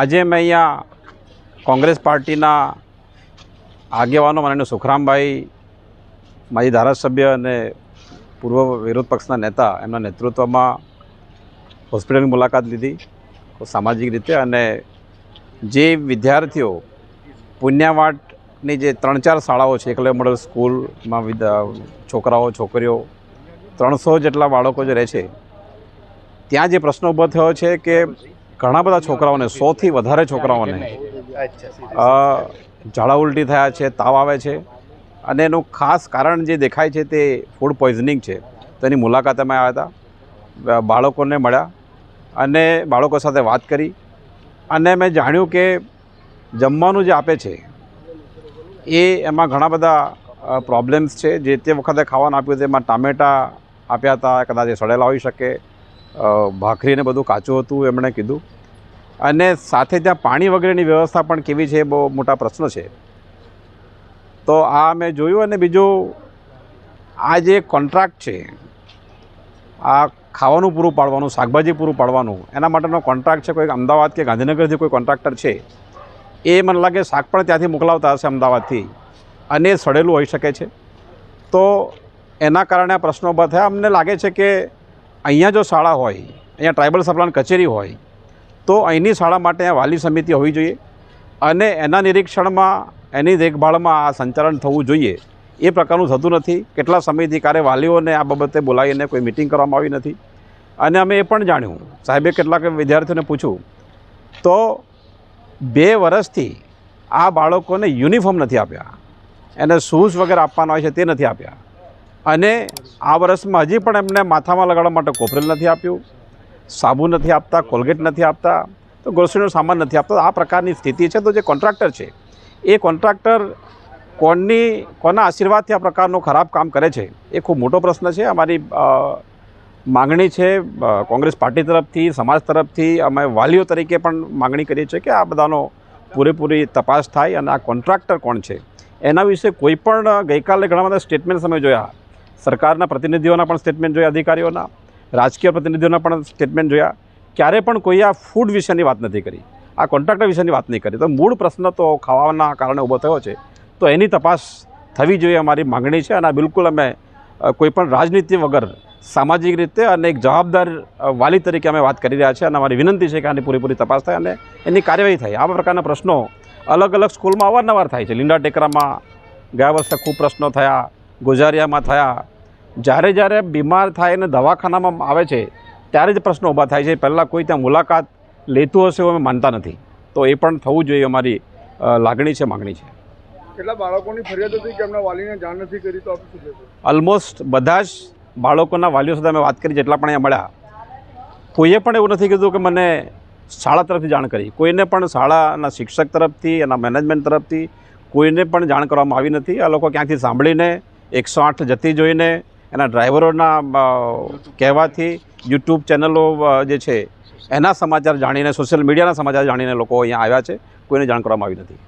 આજે મેં અહીંયા કોંગ્રેસ પાર્ટીના આગેવાનો માનીને સુખરામભાઈ, માજી ધારાસભ્ય અને પૂર્વ વિરોધ પક્ષના નેતા, એમના નેતૃત્વમાં હોસ્પિટલની મુલાકાત લીધી, સામાજિક રીતે. અને જે વિદ્યાર્થીઓ પુણ્યવાટની જે ત્રણ ચાર શાળાઓ છે, એકલવ્ય મોડલ સ્કૂલમાં છોકરાઓ, છોકરીઓ, ત્રણસો જેટલા બાળકો જે રહે છે ત્યાં જે પ્રશ્ન ઊભો થયો છે કે ઘણા બધા છોકરાઓને સોથી વધારે છોકરાઓને ઝાડા ઉલટી થયા છે, તાવ આવે છે. અને એનું ખાસ કારણ જે દેખાય છે તે ફૂડ પોઈઝનિંગ છે. તેની મુલાકાત અમે આવ્યા હતા. બાળકોને મળ્યા અને બાળકો સાથે વાત કરી. અને મેં જાણ્યું કે જમવાનું જે આપે છે એ એમાં ઘણા બધા પ્રોબ્લેમ્સ છે. જે તે વખતે ખાવાનું આપ્યું તેમાં ટામેટાં આપ્યા હતા, કદાચ સડેલા હોઈ શકે. ભાખરીને બધું કાચું હતું એમણે કીધું. અને સાથે ત્યાં પાણી વગેરેની વ્યવસ્થા પણ કેવી છે એ બહુ મોટા પ્રશ્ન છે. તો આ મેં જોયું અને બીજું આ જે કોન્ટ્રાક્ટ છે, આ ખાવાનું પૂરું પાડવાનું, શાકભાજી પૂરું પાડવાનું, એના માટેનો કોન્ટ્રાક્ટ છે, કોઈ અમદાવાદ કે ગાંધીનગરથી કોઈ કોન્ટ્રાક્ટર છે, એ મને લાગે શાક પણ ત્યાંથી મોકલાવતા હશે અમદાવાદથી, અને એ સડેલું હોઈ શકે છે. તો એના કારણે આ પ્રશ્નો ઊભા થયા. અમને લાગે છે કે અહીંયા જો શાળા હોય, અહીંયા ટ્રાઇબલ સપ્લાન કચેરી હોય, તો અહીંની શાળા માટે વાલી સમિતિ હોવી જોઈએ અને એના નિરીક્ષણમાં, એની દેખભાળમાં આ સંચાલન થવું જોઈએ. એ પ્રકારનું થતું નથી. કેટલા સમયથી ક્યારે વાલીઓને આ બાબતે બોલાવીને કોઈ મિટિંગ કરવામાં આવી નથી. અને અમે એ પણ જાણ્યું. સાહેબે કેટલાક વિદ્યાર્થીઓને પૂછ્યું, તો બે વર્ષથી આ બાળકોને યુનિફોર્મ નથી આપ્યા. એને શૂઝ વગેરે આપવાના હોય છે તે નથી આપ્યા. અને આ વર્ષમાં હજી પણ એમને માથામાં લગાડવા માટે કોપરેલ નથી આપ્યું, સાબુ નથી આપતા, કોલગેટ નથી આપતા, તો ગ્રોસરીનો સામાન નથી આપતા. આ પ્રકારની સ્થિતિ છે. તો જે કોન્ટ્રાક્ટર છે, એ કોન્ટ્રાક્ટર કોણની કોના આશીર્વાદથી આ પ્રકારનું ખરાબ કામ કરે છે, એ ખૂબ મોટો પ્રશ્ન છે. અમારી માગણી છે કોંગ્રેસ પાર્ટી તરફથી, સમાજ તરફથી, અમે વાલીઓ તરીકે પણ માગણી કરીએ છીએ કે આ બધાનો પૂરેપૂરી તપાસ થાય. અને આ કોન્ટ્રાક્ટર કોણ છે, એના વિશે કોઈ પણ ગઈકાલે ઘણા બધા સ્ટેટમેન્ટ અમે જોયા. સરકારના પ્રતિનિધિઓના પણ સ્ટેટમેન્ટ જોયા, અધિકારીઓના, રાજકીય પ્રતિનિધિઓના પણ સ્ટેટમેન્ટ જોયા. ક્યારે પણ કોઈ આ ફૂડ વિશેની વાત નથી કરી. આ કોન્ટ્રાક્ટર વિશેની વાત નહીં કરી. તો મૂળ પ્રશ્ન તો ખાવાના કારણે ઊભો થયો છે. તો એની તપાસ થવી જોઈએ અમારી માગણી છે અને આ બિલકુલ અમે કોઈપણ રાજનીતિ વગર, સામાજિક રીતે અને એક જવાબદાર વાલી તરીકે અમે વાત કરી રહ્યા છીએ અને અમારી વિનંતી છે કે આની પૂરેપૂરી તપાસ થાય અને એની કાર્યવાહી થાય. આ પ્રકારના પ્રશ્નો અલગ અલગ સ્કૂલમાં અવારનવાર થાય છે. લીંડા ટેકરામાં ગયા વર્ષે ખૂબ પ્રશ્નો થયા. ગોઝારિયામાં થયા. જ્યારે જ્યારે બીમાર થાય અને દવાખાનામાં આવે છે ત્યારે જ પ્રશ્નો ઊભા થાય છે. પહેલાં કોઈ ત્યાં મુલાકાત લેતું હશે એવું અમે માનતા નથી. તો એ પણ થવું જોઈએ અમારી લાગણી છે માગણી છે. કેટલા બાળકોની ફરિયાદ હતી કે એમના વાલીને જાણ નથી કરી તો ઓલમોસ્ટ બધા જ બાળકોના વાલીઓ સાથે અમે વાત કરી જેટલા પણ અહીંયા મળ્યા. કોઈએ પણ એવું નથી કીધું કે મને શાળા તરફથી જાણ કરી. કોઈને પણ શાળાના શિક્ષક તરફથી એના મેનેજમેન્ટ તરફથી કોઈને પણ જાણ કરવામાં આવી નથી. આ લોકો ક્યાંકથી સાંભળીને એકસો આઠ જતી જોઈને એના ડ્રાઈવરોના કહેવાથી યુટ્યુબ ચેનલો જે છે, એના સમાચાર જાણીને, સોશિયલ મીડિયાના સમાચાર જાણીને લોકો અહીંયા આવ્યા છે. કોઈને જાણ કરવામાં આવી નથી.